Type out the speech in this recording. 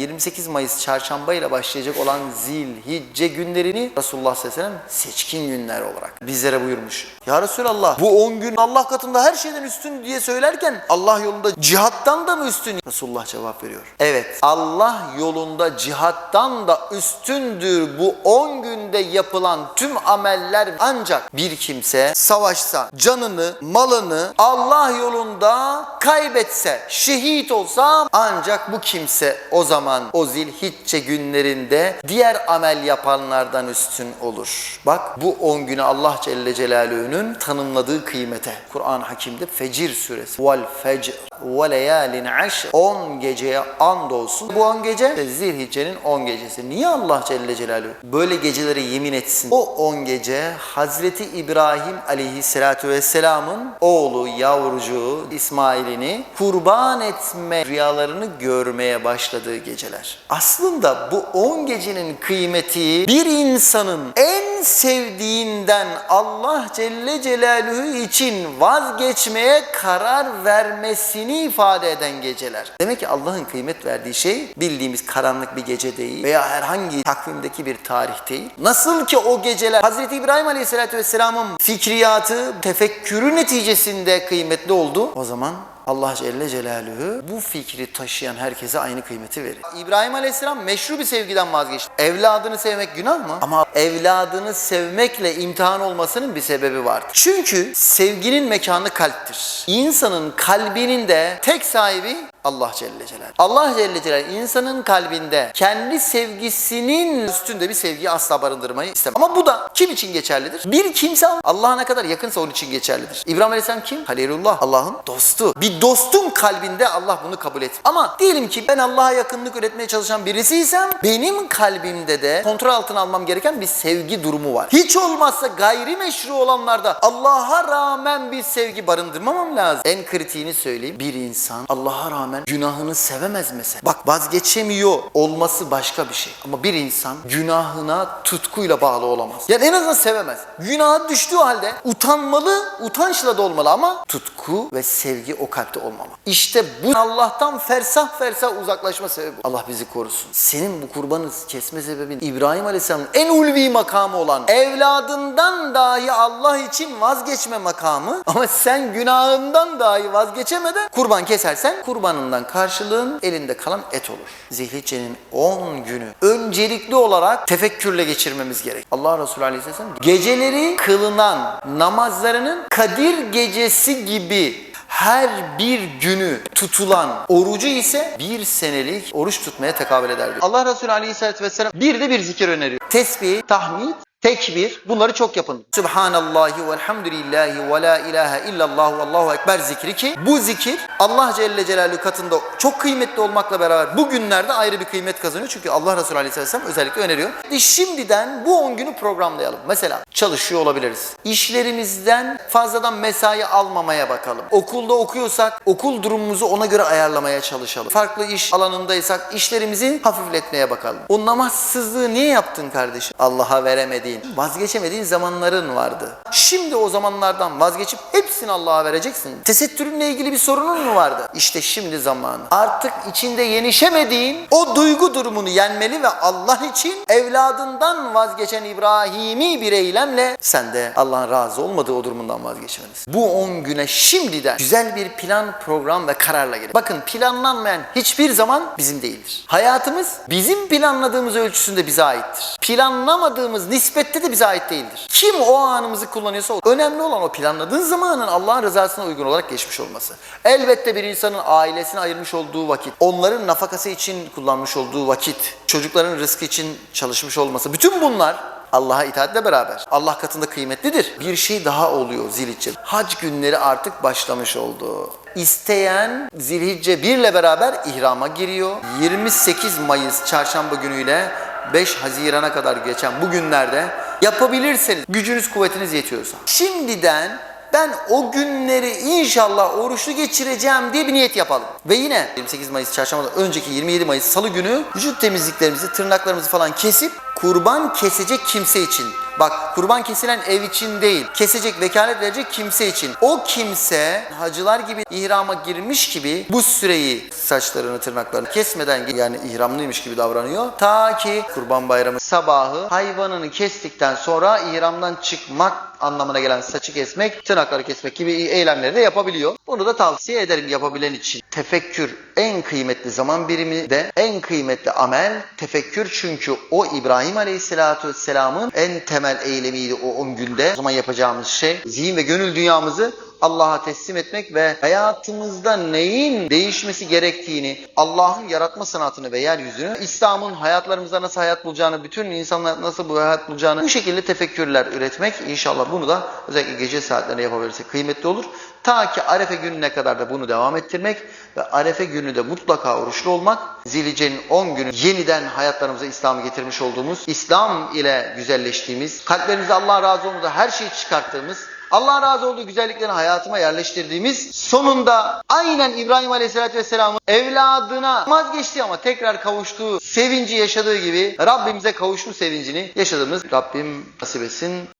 28 Mayıs çarşamba ile başlayacak olan Zilhicce günlerini Resulullah sallallahu aleyhi ve sellem seçkin günler olarak bizlere buyurmuş. Ya Resulallah bu 10 gün Allah katında her şeyden üstün diye söylerken Allah yolunda cihattan da mı üstün? Resulullah cevap veriyor. Evet Allah yolunda cihattan da üstündür bu 10 günde yapılan tüm ameller ancak bir kimse savaşsa canını malını Allah yolunda kaybetse şehit olsa ancak bu kimse o zaman o zilhicce günlerinde diğer amel yapanlardan üstün olur. Bak bu 10 günü Allah Celle Celaluhu'nun tanımladığı kıymete. Kur'an-ı Hakim'de Fecir suresi. Vel fecr ve leyalin aşr. 10 geceye and olsun. Bu 10 gece işte Zilhicce'nin 10 gecesi. Niye Allah Celle Celaluhu böyle gecelere yemin etsin? O 10 gece Hazreti İbrahim aleyhissalatu vesselamın oğlu yavrucuğu İsmail'ini kurban etme rüyalarını görmeye başladığı geceler. Aslında bu 10 gecenin kıymeti bir insanın en sevdiğinden Allah Celle Celaluhu için vazgeçmeye karar vermesini ifade eden geceler. Demek ki Allah'ın kıymet verdiği şey bildiğimiz karanlık bir gece değil veya herhangi takvimdeki bir tarih değil. Nasıl ki o geceler Hazreti İbrahim Aleyhisselatü Vesselam'ın fikriyatı, tefekkürü neticesinde kıymetli oldu. O zaman Allah Celle Celaluhu bu fikri taşıyan herkese aynı kıymeti verir. İbrahim Aleyhisselam meşru bir sevgiden vazgeçti. Evladını sevmek günah mı? Ama evladını sevmekle imtihan olmasının bir sebebi vardır. Çünkü sevginin mekanı kalptir. İnsanın kalbinin de tek sahibi Allah Celle Celaluhu. Allah Celle Celaluhu insanın kalbinde kendi sevgisinin üstünde bir sevgiyi asla barındırmayı istemez. Ama bu da kim için geçerlidir? Bir kimse Allah'a ne kadar yakınsa onun için geçerlidir. İbrahim Aleyhisselam kim? Halilullah. Allah'ın dostu. Bir dostun kalbinde Allah bunu kabul et. Ama diyelim ki ben Allah'a yakınlık üretmeye çalışan birisiysem benim kalbimde de kontrol altına almam gereken bir sevgi durumu var. Hiç olmazsa gayrimeşru olanlarda Allah'a rağmen bir sevgi barındırmamam lazım. En kritiğini söyleyeyim. Bir insan Allah'a rağmen günahını sevemez mesela. Bak vazgeçemiyor olması başka bir şey. Ama bir insan günahına tutkuyla bağlı olamaz. Yani en azından sevemez. Günaha düştüğü halde utanmalı, utançla da olmalı ama tutku ve sevgi o kalpte olmamalı. İşte bu Allah'tan fersah fersah uzaklaşma sebebi. Allah bizi korusun. Senin bu kurbanı kesme sebebin İbrahim Aleyhisselam'ın en ulvi makamı olan evladından dahi Allah için vazgeçme makamı ama sen günahından dahi vazgeçemeden kurban kesersen kurbanından karşılığın elinde kalan et olur. Zilhicce'nin 10 günü öncelikli olarak tefekkürle geçirmemiz gerek. Allah Resulü Aleyhisselam geceleri kılınan namazlarının Kadir gecesi gibi her bir günü tutulan orucu ise bir senelik oruç tutmaya tekabül eder diyor. Allah Resulü Aleyhisselatü Vesselam bir de bir zikir öneriyor. Tesbih, tahmid, tekbir bunları çok yapın. Subhanallahi velhamdülillahi ve la ilahe illallah ve allahu ekber zikri ki bu zikir Allah Celle Celaluhu katında çok kıymetli olmakla beraber bu günlerde ayrı bir kıymet kazanıyor. Çünkü Allah Resulü Aleyhisselam özellikle öneriyor. Ve şimdiden bu 10 günü programlayalım. Mesela çalışıyor olabiliriz. İşlerimizden fazladan mesai almamaya bakalım. Okulda okuyorsak okul durumumuzu ona göre ayarlamaya çalışalım. Farklı iş alanındaysak işlerimizi hafifletmeye bakalım. O namazsızlığı niye yaptın kardeşim? Allah'a veremediğin, vazgeçemediğin zamanların vardı. Şimdi o zamanlardan vazgeçip hepsini Allah'a vereceksin. Tesettürünle ilgili bir sorunun mu vardı? İşte şimdi zamanı. Artık içinde yenişemediğin o duygu durumunu yenmeli ve Allah için evladından vazgeçen İbrahimi bir eylemle sen de Allah'ın razı olmadığı o durumundan vazgeçmelisin. Bu 10 güne şimdiden güzel bir plan, program ve kararla gelin. Bakın planlanmayan hiçbir zaman bizim değildir. Hayatımız bizim planladığımız ölçüsünde bize aittir. Planlamadığımız nispette de bize ait değildir. Kim o anımızı kullanıyorsa o. Önemli olan o planladığın zamanın Allah'ın rızasına uygun olarak geçmiş olması. Elbette bir insanın ailesine ayırmış olduğu vakit, onların nafakası için kullanmış olduğu vakit, çocukların rızkı için çalışmış olması. Bütün bunlar Allah'a itaatle beraber. Allah katında kıymetlidir. Bir şey daha oluyor Zilhicce. Hac günleri artık başlamış oldu. İsteyen Zilhicce 1 ile beraber ihrama giriyor. 28 Mayıs çarşamba günüyle 5 Haziran'a kadar geçen bu günlerde yapabilirseniz, gücünüz kuvvetiniz yetiyorsa. Şimdiden ben o günleri inşallah oruçlu geçireceğim diye bir niyet yapalım. Ve yine 28 Mayıs çarşambadan önceki 27 Mayıs salı günü vücut temizliklerimizi, tırnaklarımızı falan kesip kurban kesecek kimse için Bak kurban kesilen ev için değil. Kesecek vekalet verecek kimse için. O kimse hacılar gibi ihrama girmiş gibi bu süreyi saçlarını tırnaklarını kesmeden yani ihramlıymış gibi davranıyor. Ta ki kurban bayramı sabahı hayvanını kestikten sonra ihramdan çıkmak anlamına gelen saçı kesmek, tırnakları kesmek gibi eylemleri de yapabiliyor. Bunu da tavsiye ederim yapabilen için. Tefekkür en kıymetli zaman birimi de en kıymetli amel tefekkür çünkü o İbrahim Aleyhisselatü Vesselam'ın en temel eylemiydi o 10 günde. O zaman yapacağımız şey zihin ve gönül dünyamızı Allah'a teslim etmek ve hayatımızda neyin değişmesi gerektiğini, Allah'ın yaratma sanatını ve yeryüzünü, İslam'ın hayatlarımızda nasıl hayat bulacağını, bütün insanlar nasıl bu hayat bulacağını bu şekilde tefekkürler üretmek inşallah bunu da özellikle gece saatlerinde yapabilirsek kıymetli olur. Ta ki Arefe gününe kadar da bunu devam ettirmek ve Arefe günü de mutlaka oruçlu olmak, Zilhice'nin 10 günü yeniden hayatlarımıza İslam'ı getirmiş olduğumuz, İslam ile güzelleştiğimiz, kalplerimizde Allah razı olmadığı her şeyi çıkarttığımız, Allah razı olduğu güzelliklerini hayatıma yerleştirdiğimiz sonunda aynen İbrahim Aleyhisselatü Vesselam'ın evladına vazgeçti ama tekrar kavuştuğu sevinci yaşadığı gibi Rabbimize kavuşma sevincini yaşadığımız Rabbim nasip etsin.